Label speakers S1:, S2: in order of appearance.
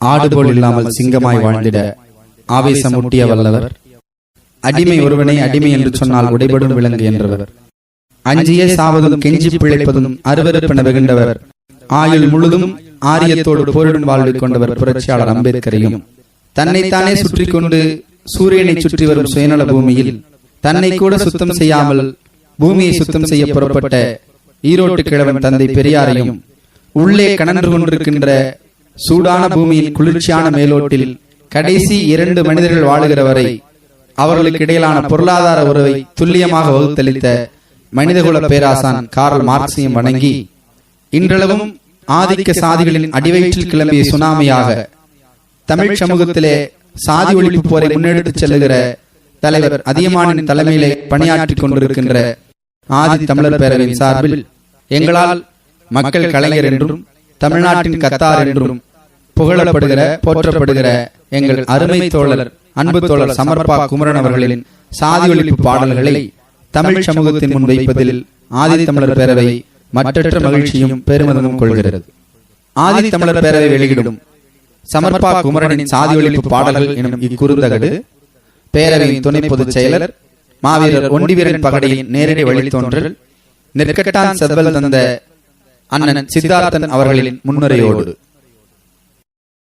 S1: ஆடுபோல் இல்லாமல் சிங்கமாய் வாழ்ந்திட ஆவேசமூட்டிய வல்லவர். அடிமை ஒருவனை அடிமை என்று சொன்னால் உடைபடும் விலங்கு என்றவர். அஞ்சியே சாவதும் கெஞ்சி பிழைப்பதும் அருவருப்பென வெகுண்டவர் ஆயுள் முழுதும் ஆரியத்தோடு போரிடும் வாழ்வை கொண்டவர் புரட்சியாளர் அம்பேத்கரையும். தன்னைத்தானே சுற்றி கொண்டு சூரியனை சுற்றி வரும் சுயநல பூமியில் தன்னை கூட சுத்தம் செய்யாமல் பூமியை சுத்தம் செய்ய புறப்பட்ட ஈரோட்டு கிழவன் தந்தை பெரியாரையும் உள்ளே கணன்று கொண்டிருக்கின்ற சூடான பூமியின் குளிர்ச்சியான மேலோட்டில் கடைசி இரண்டு மனிதர்கள் வாழுகிற வரை அவர்களுக்கு இடையிலான பொருளாதார உறவை துல்லியமாக வகுத்தளித்த மனிதகுல பேராசான் கார்ல் மார்க்சியம் வணங்கி இன்றளவும் ஆதிக்க சாதிகளின் அடிவயிற்றில் கிளம்பிய சுனாமியாக தமிழ் சமூகத்திலே சாதி ஒழிப்பு போரை முன்னெடுத்துச் செல்லுகிற தலைவர் அதியமானின் தலைமையிலே பணியாற்றிக் கொண்டிருக்கின்ற ஆதி தமிழர் பேரவையின் சார்பில் எங்களால் மக்கள் கலைஞர் என்றும் தமிழ்நாட்டின் கத்தார் என்றும் புகழப்படுகிற போற்றப்படுகிற எங்கள் அருமை தோழர் அன்பு தோழர் சமர்பா குமரன் அவர்களின் சாதி ஒழிப்பு பாடல்களை தமிழ் சமூகத்தின் முன் வைப்பதில் ஆதி தமிழர் பேரவை மற்றற்ற மகிழ்ச்சியும் பெருமிதமும் கொள்கிறது. ஆதி தமிழர் பேரவை வெளியிடும் சமர்பா குமரனின் சாதி ஒழிப்பு பாடல்கள் எனும் இக்குறுந்தகடு பேரவையின் துணை பொதுச் செயலர் மாவீரர் ஒண்டிவீரன் பகடையின் நேரடி வழித்தோன்றல் நெற்கட்டான் செவ்வல் தந்த அண்ணன் சித்தார்த்தன் அவர்களின் முன்னுரையோடு.